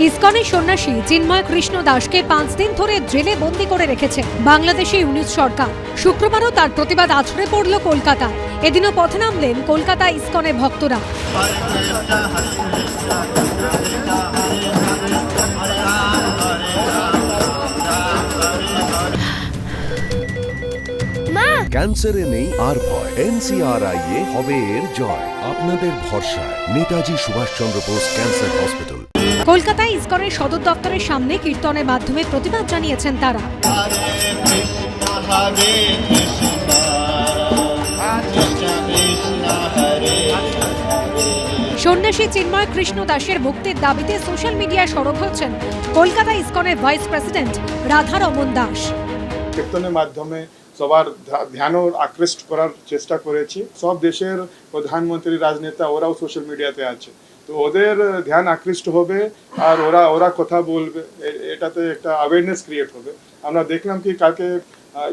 ইসকনের সন্ন্যাসী চিন্ময় কৃষ্ণ দাসকে পাঁচ দিন ধরে জেলে বন্দি করে রেখেছে বাংলাদেশে ইউনিট সরকার। শুক্রবারও তার প্রতিবাদ আছড়ে পড়ল কলকাতায়। এদিনও পথে নামলেন কলকাতা ইসকনের ভক্তরা। ক্যান্সারে নেই আর ভয়। এনসিআরআই এ হবে এর জয়। আপনাদের ভরসায়। Netaji Subhash Chandra Bose cancer hospital. কলকাতায় ইসকনের সদর দপ্তরের সামনে কীর্তনের মাধ্যমে প্রতিবাদ জানিয়েছেন তারা। সন্ন্যাসী চিন্ময় কৃষ্ণ দাসের মুক্তির দাবিতে সোশ্যাল মিডিয়ায় সরব হচ্ছেন কলকাতা ইসকনের ভাইস প্রেসিডেন্ট রাধা রমন দাস। কীর্তনের মাধ্যমে সবার ধ্যান আকৃষ্ট করার চেষ্টা করেছি। সব দেশের প্রধানমন্ত্রী, রাজনেতা, ওরাও সোশ্যাল মিডিয়াতে আছে। তো ওদের ধ্যান আকৃষ্ট হবে আর ওরা ওরা কথা বলবে। এটাতে একটা অ্যাওয়ারনেস ক্রিয়েট হবে। আমরা দেখলাম কি কালকে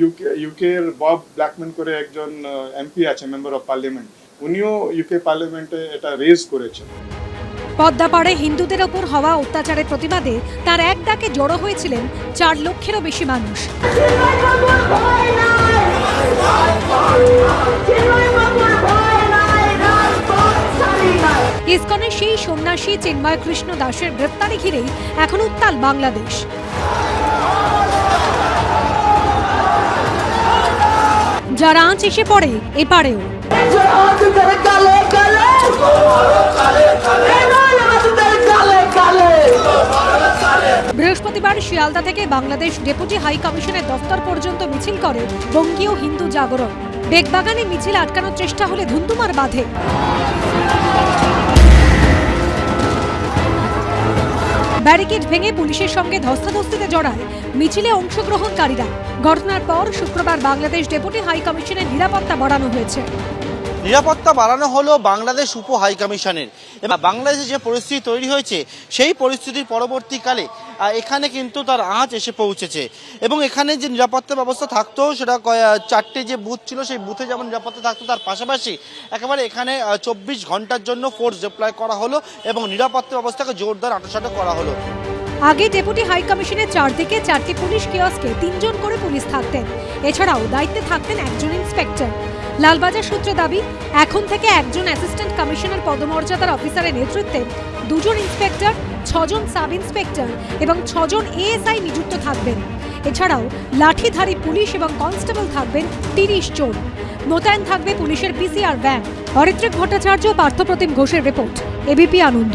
ইউকে ইউকের বব ব্ল্যাকম্যান করে একজন এমপি আছে মেম্বার অফ পার্লামেন্ট উনিও ইউকে পার্লামেন্টে এটা রেজ করেছেন। পদ্মাপাড়ে হিন্দুদের ওপর হওয়া অত্যাচারের প্রতিবাদে তার এক ডাকে জড়ো হয়েছিলেন চার লক্ষেরও বেশি মানুষ। সন্ন্যাসী চিন্ময় কৃষ্ণ দাসের গ্রেপ্তারি ঘিরেই এখন উত্তাল বাংলাদেশ। যারা আঁচ এসে পড়ে এপারেও। বৃহস্পতিবার শিয়ালদা থেকে বাংলাদেশ ডেপুটি হাই কমিশনের দফতর পর্যন্ত মিছিল করে বঙ্গীয় হিন্দু জাগরণ। বেগবাগানে মিছিল আটকানোর চেষ্টা হলে ধুন্ধুমার বাঁধে। ব্যারিকেড ভেঙে পুলিশের সঙ্গে ধস্তাধস্তিতে জড়ায় মিছিলে অংশগ্রহণকারীরা। ঘটনার পর শুক্রবার বাংলাদেশ ডেপুটি হাই কমিশনের নিরাপত্তা বাড়ানো হয়েছে। নিরাপত্তা বাড়ানো হলো বাংলাদেশ উপ হাই কমিশনের এবার বাংলাদেশে যে পরিস্থিতি তৈরি হয়েছে, সেই পরিস্থিতির পরবর্তীকালে এখানে কিন্তু তার আঁচ এসে পৌঁছেছে। এবং এখানে যে নিরাপত্তা ব্যবস্থা থাকতো, সেটা চারটে যে বুথ ছিল, সেই বুথে যেমন নিরাপত্তা থাকতো, তার পাশাপাশি একেবারে এখানে চব্বিশ ঘণ্টার জন্য ফোর্স ডিপ্লয় করা হলো এবং নিরাপত্তা ব্যবস্থাকে জোরদার আটোসাটো করা হলো। আগে ডেপুটি হাই কমিশনের চারদিকে চারটি পুলিশ কিয়স্কে তিনজন করে পুলিশ থাকতেন। এছাড়াও দায়িত্বে থাকতেন একজন ইন্সপেক্টর। লালবাজার সূত্রে দাবি, এখন থেকে একজন অ্যাসিস্ট্যান্ট কমিশনার পদমর্যাদার অফিসারের নেতৃত্বে দুজন ইন্সপেক্টর ছজন সাব ইন্সপেক্টর এবং ছজন এএসআই নিযুক্ত থাকবেন। এছাড়াও লাঠিধারী পুলিশ এবং কনস্টেবল থাকবেন তিরিশ জন। মোতায়েন থাকবে পুলিশের পিসিআর ভ্যান অরিত্রিক ভট্টাচার্য, পার্থপ্রতিম ঘোষের report ABP Ananda.